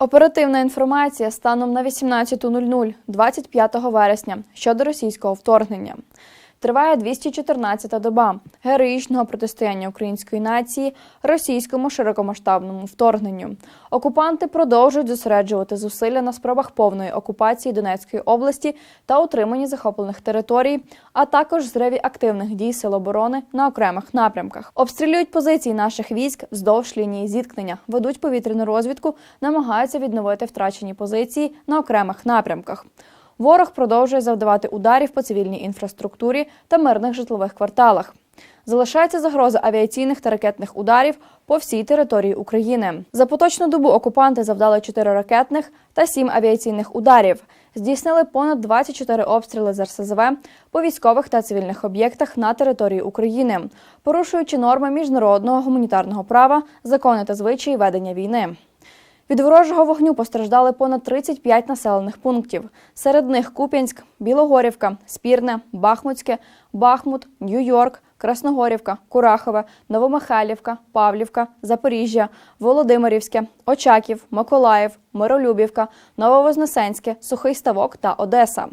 Оперативна інформація станом на 18.00 25 вересня щодо російського вторгнення. Триває 214-та доба героїчного протистояння української нації російському широкомасштабному вторгненню. Окупанти продовжують зосереджувати зусилля на спробах повної окупації Донецької області та утриманні захоплених територій, а також зриві активних дій сил оборони на окремих напрямках. Обстрілюють позиції наших військ вздовж лінії зіткнення, ведуть повітряну розвідку, намагаються відновити втрачені позиції на окремих напрямках. Ворог продовжує завдавати ударів по цивільній інфраструктурі та мирних житлових кварталах. Залишається загроза авіаційних та ракетних ударів по всій території України. За поточну добу окупанти завдали 4 ракетних та 7 авіаційних ударів. Здійснили понад 24 обстріли з РСЗВ по військових та цивільних об'єктах на території України, порушуючи норми міжнародного гуманітарного права, закони та звичаї ведення війни. Від ворожого вогню постраждали понад 35 населених пунктів. Серед них Куп'янськ, Білогорівка, Спірне, Бахмутське, Бахмут, Нью-Йорк, Красногорівка, Курахове, Новомихайлівка, Павлівка, Запоріжжя, Володимирівське, Очаків, Миколаїв, Миролюбівка, Нововознесенське, Сухий Ставок та Одеса.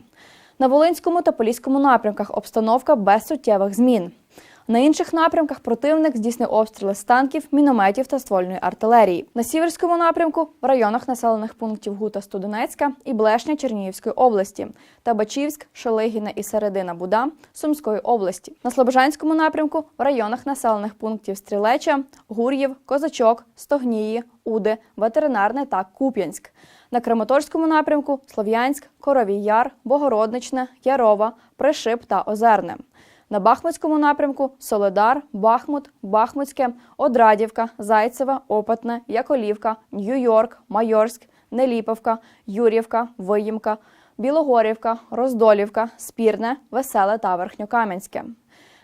На Волинському та Поліському напрямках обстановка без суттєвих змін. На інших напрямках противник здійснив обстріли з танків, мінометів та ствольної артилерії. На сіверському напрямку в районах населених пунктів Гута Студенецька і Блешня Чернігівської області та Бачівськ, Шелигіна і Середина Буда Сумської області. На Слобожанському напрямку в районах населених пунктів Стрілеча, Гур'їв, Козачок, Стогнії, Уди, Ветеринарне та Куп'янськ. На Краматорському напрямку Слов'янськ, Коровій Яр, Богородничне, Ярова, Пришип та Озерне. На Бахмутському напрямку Соледар, Бахмут, Бахмутське, Одрадівка, Зайцеве, Опатне, Яколівка, Нью-Йорк, Майорськ, Неліповка, Юрівка, Виїмка, Білогорівка, Роздолівка, Спірне, Веселе та Верхньокам'янське.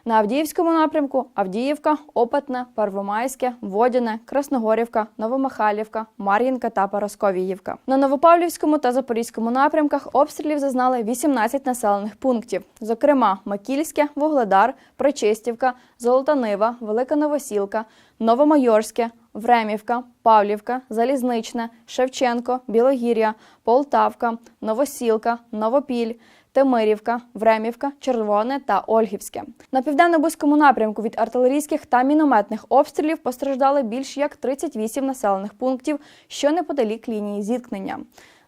На Авдіївському напрямку Авдіївка, Опитне, Первомайське, Водяне, Красногорівка, Новомихайлівка, Мар'їнка та Парасковіївка. На Новопавлівському та Запорізькому напрямках обстрілів зазнали 18 населених пунктів, зокрема Макільське, Вугледар, Причистівка, Золота Нива, Велика Новосілка, Новомайорське, Времівка, Павлівка, Залізничне, Шевченко, Білогір'я, Полтавка, Новосілка, Новопіль. Темирівка, Времівка, Червоне та Ольгівське. На південно-бузькому напрямку від артилерійських та мінометних обстрілів постраждали більш як 38 населених пунктів, що неподалік лінії зіткнення.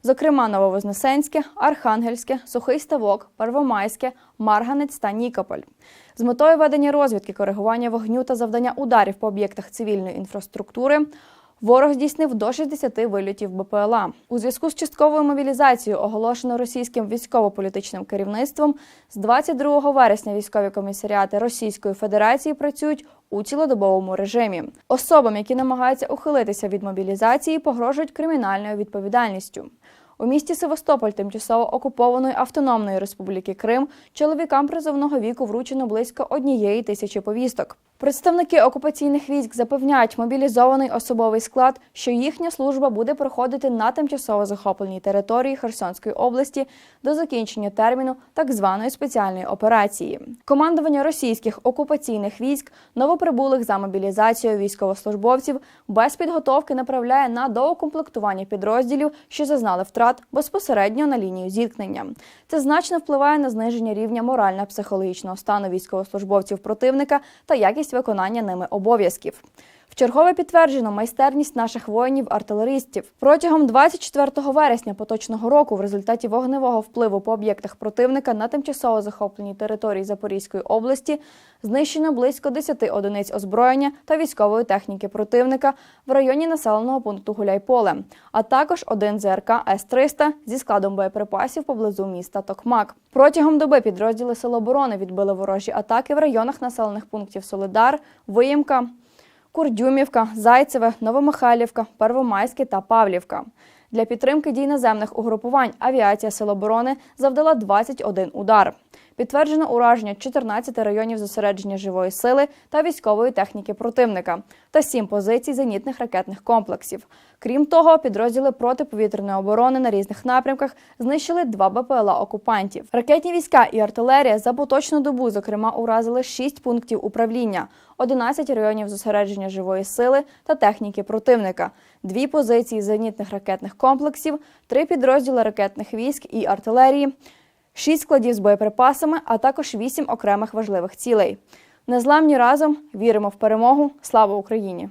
Зокрема, Нововознесенське, Архангельське, Сухий Ставок, Первомайське, Марганець та Нікополь. З метою ведення розвідки, коригування вогню та завдання ударів по об'єктах цивільної інфраструктури Ворог здійснив до 60 вильотів БПЛА. У зв'язку з частковою мобілізацією, оголошено російським військово-політичним керівництвом, з 22 вересня військові комісаріати Російської Федерації працюють у цілодобовому режимі. Особам, які намагаються ухилитися від мобілізації, погрожують кримінальною відповідальністю. У місті Севастополь, тимчасово окупованої Автономної Республіки Крим, чоловікам призовного віку вручено близько однієї тисячі повісток. Представники окупаційних військ запевняють мобілізований особовий склад, що їхня служба буде проходити на тимчасово захопленій території Херсонської області до закінчення терміну так званої спеціальної операції. Командування російських окупаційних військ новоприбулих за мобілізацією військовослужбовців без підготовки направляє на доукомплектування підрозділів, що зазнали втрат безпосередньо на лінію зіткнення. Це значно впливає на зниження рівня морально-психологічного стану військовослужбовців противника та якість виконання ними обов'язків. Вчергове підтверджено майстерність наших воїнів-артилеристів. Протягом 24 вересня поточного року в результаті вогневого впливу по об'єктах противника на тимчасово захопленій території Запорізької області знищено близько 10 одиниць озброєння та військової техніки противника в районі населеного пункту Гуляйполе, а також один ЗРК С-300 зі складом боєприпасів поблизу міста Токмак. Протягом доби підрозділи Сил оборони відбили ворожі атаки в районах населених пунктів Солидар, Виїмка, Курдюмівка, Зайцеве, Новомихайлівка, Первомайське та Павлівка. Для підтримки дій наземних угрупувань авіація Сил оборони завдала 21 удар. Підтверджено ураження 14 районів зосередження живої сили та військової техніки противника та 7 позицій зенітних ракетних комплексів. Крім того, підрозділи протиповітряної оборони на різних напрямках знищили два БПЛА окупантів. Ракетні війська і артилерія за поточну добу, зокрема, уразили 6 пунктів управління, 11 районів зосередження живої сили та техніки противника, дві позиції зенітних ракетних комплексів, три підрозділи ракетних військ і артилерії, шість складів з боєприпасами, а також вісім окремих важливих цілей. Незламні разом віримо в перемогу. Слава Україні!